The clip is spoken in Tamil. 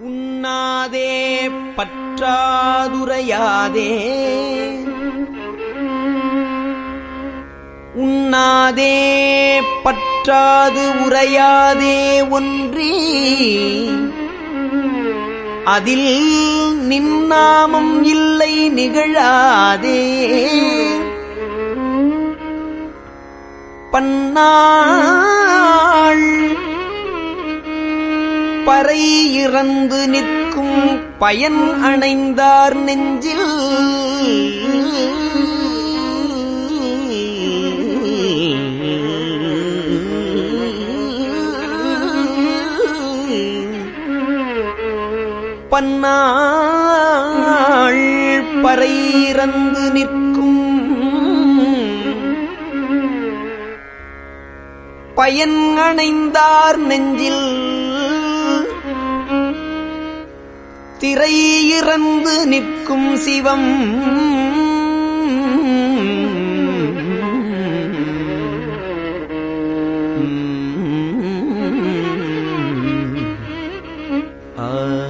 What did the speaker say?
உண்ணாதே பற்றாதுரையாதே. உண்ணாதே பற்றாது உரையாதே ஒன்றி. அதில் நின்னாமம் இல்லை நிகழாதே. பன்னா பறை இறந்து நிற்கும் பயன் அணைந்தார் நெஞ்சில். பன்னாள் பறையிறந்து நிற்கும் பயன் அணைந்தார் நெஞ்சில். திரை இறந்து நிற்கும் சிவம். ஆ.